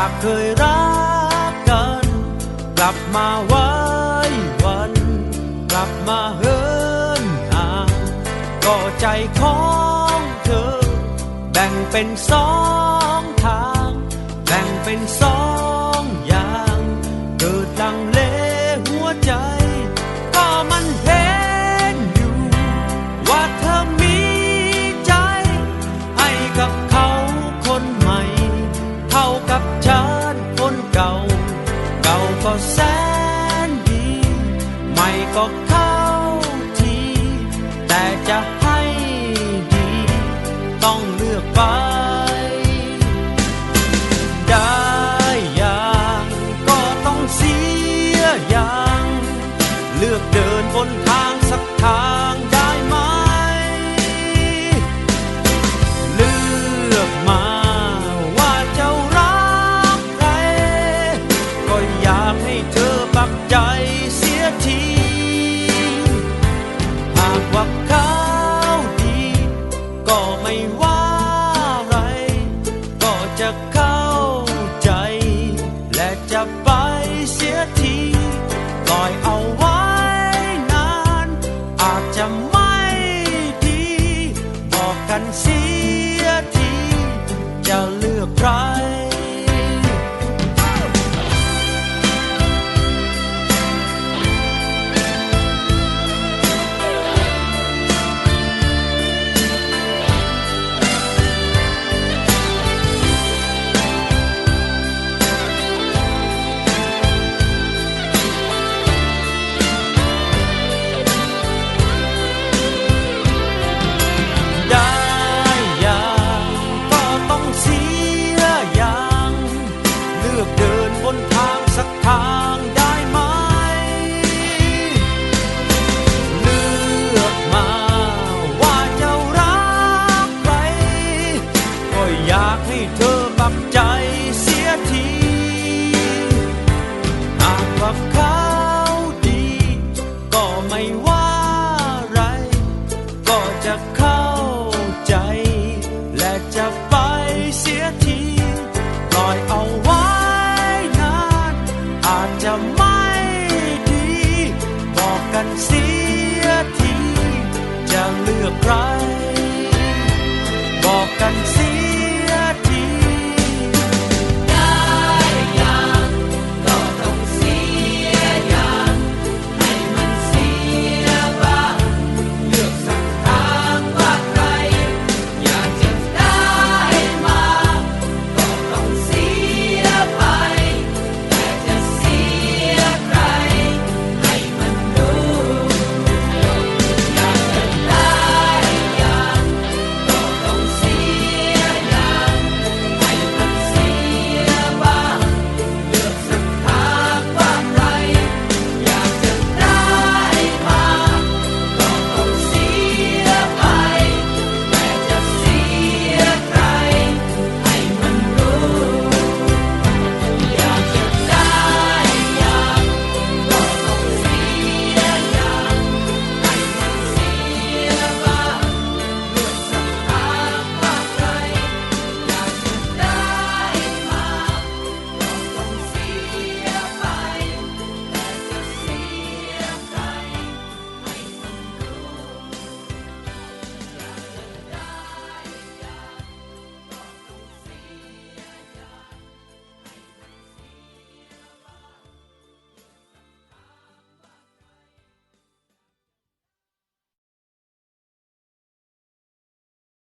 ากเคยรักกัน กลับมาไว้วัน กลับมาเฮินห่างก็ใจของเธอ แบ่งเป็นสองทาง แบ่งเป็นสอง ก็เข้าทีแต่จะ try. เสียทีจะเลือกใคร